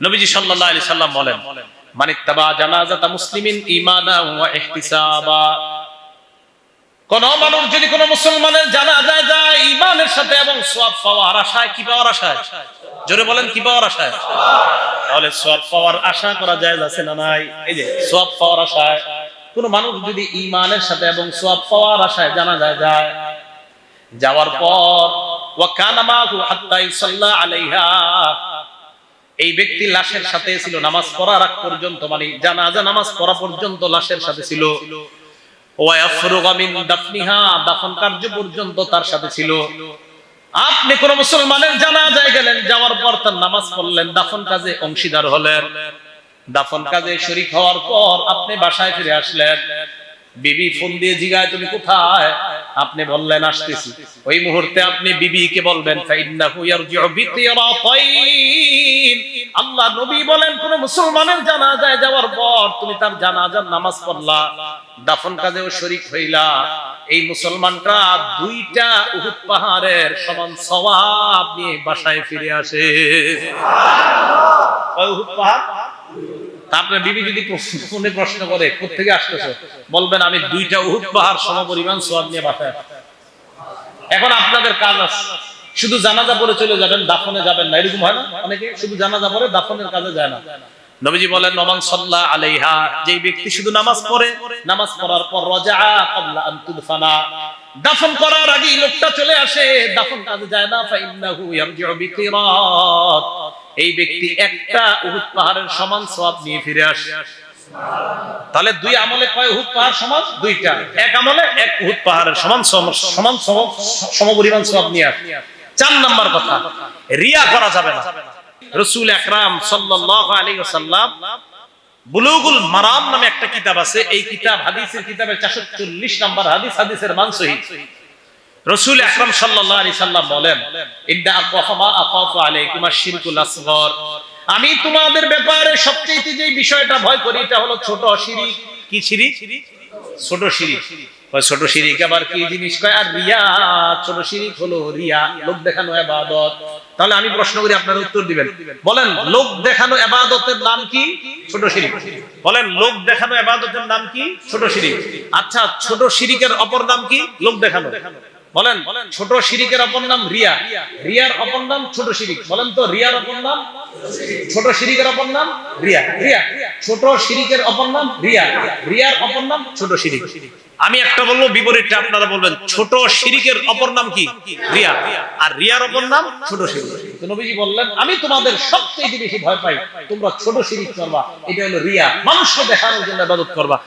নবীজি সাল্লাল্লাহু আলাইহি সাল্লাম বলেন, মান ইত্তাবা জানাজাতা মুসলিমিন ঈমানা ওয়া ইহতিসাবা। কোন মানুষ যদি কোন মুসলমানের জানাজায় যায় ঈমানের সাথে এবং সওয়াব পাওয়ার আশায়, কি পাওয়ার আশায়? জোরে বলেন, কি পাওয়ার আশায়? তাহলে সওয়াব পাওয়ার আশা করা যায় আছে না নাই? এই যে সওয়াব পাওয়ার আশায়, কোন মানুষ যদি ঈমানের সাথে এবং সওয়াব পাওয়ার আশায় জানাজায় যায়, যাওয়ার পর, ওয়া কানা মাহু হাত্তা ইসাল্লা আলাইহা। এই ব্যক্তি লাশের সাথে ছিল, নামাজ পড়ার আগ পর্যন্ত মানে জানাজা নামাজ পড়া পর্যন্ত লাশের সাথে ছিল। দাফন কার্য পর্যন্ত তার সাথে ছিল। আপনি কোন মুসলমানের জানাজায় গেলেন, যাওয়ার পর তার নামাজ পড়লেন, দাফন কাজে অংশীদার হলেন। দাফন কাজে শরীক হওয়ার পর আপনি বাসায় ফিরে আসলেন। বিবি ফোন দিয়ে জিগায়, তুমি কোথায়? আপনি বললেন আসতেছি। ওই মুহূর্তে আপনি বিবিকে বলবেন ফাইন্নাহু আল্লাহ নবী বলেন কোন মুসলমানের জানাজায় যাওয়ার পর তুমি তার জানাজার নামাজ পড়লা দাফন কাজেও শরিক হইলা। এই মুসলমানটা দুইটা উহুদ পাহাড়ের সমান সওয়াব নিয়ে বাসায় ফিরে আসে। উহুদ পাহাড়? তারপরে বিবি যদি ফোনে প্রশ্ন করে কোথেকে আসতেছো? বলবেন, আমি দুইটা সমপরিমাণ নিয়ে এখন আপনাদের কাজ আছে শুধু জানাজা পরে চলে যাবেন, দাফনে যাবেন না। এরকম হয় না? অনেকে শুধু জানাজা পরে দাফনের কাজে যায় না। নবীজি বলেন নমান সাল্লাহ আলাইহা যেই ব্যক্তি শুধু নামাজ পড়ে, নামাজ পড়ার পর রজা ক্বাবলা আন তুদফানা দাফন করার আগে লোকটা চলে আসে, দাফন কাজে যায় না। ইয়ারজিউ বিকিরাত। এই ব্যক্তি একটা উহুদ পাহাড়ের সমান সওয়াব নিয়ে ফিরে আসে। তাহলে দুই আমলে কয় উহুদ পাহাড় সমান? দুইটা। এক আমলে এক উহুদ পাহাড়ের সমান সমান সম- সমপরিমাণ সওয়াব নিয়ে আসে। চার নাম্বার কথা রিয়া করা যাবে না। রসুল আকরাম সাল্লাল্লাহু আলাইহি ওয়াসাল্লাম বুলুগুল মারাম নামে একটা কিতাব আছে। এই কিতাব হাদিসের কিতাবের 440 নাম্বার হাদিস হাদিসের মান সহিহ রসুল আকরাম সাল্লাল্লাহু আলাইহি সাল্লাম বলেন আকাফা আকাফু আলাইকুম আসগর। আমি তোমাদের ব্যাপারে সবচেয়ে যে বিষয়টা ভয় করি, এটা হলো ছোট শিরিক। কি শিরিক? ছোট শিরিক। ছোট শিরিক আবার কি জিনিস? কয়, আর রিয়া, ছোট শিরিক হলো রিয়া, লোক দেখানো ইবাদত তাহলে আমি প্রশ্ন করি, আপনারা উত্তর দিবেন। বলেন, লোক দেখানো ইবাদতের নাম কি? ছোট শিরিক। বলেন, লোক দেখানো ইবাদতের নাম কি? ছোট শিরিক। আচ্ছা ছোট শিরিকের অপর নাম কি? লোক দেখানো। বলেন, ছোট শিরিকের অপর নাম রিয়া। রিয়ার অপর নাম ছোট শিরিক। বলেন তো, রিয়ার অপর নাম? ছোট শিরিকের অপর নাম রিয়া। রিয়া। ছোট শিরিকের অপর নাম রিয়া। রিয়ার অপর নাম ছোট শিরিক। আমি একটা বলব, বিপরীতটা আপনারা বলবেন। ছোট শিরিকের অপর নাম কি? রিয়া। আর রিয়ার অপর নাম ছোট শিরিক। তো নবীজি বললেন, আমি তোমাদের সবচেয়ে বেশি ভয় পাই। তোমরা ছোট শিরিক করবা। এটা হলো রিয়া। মানুষকে দেখানোর জন্য ইবাদত করবা।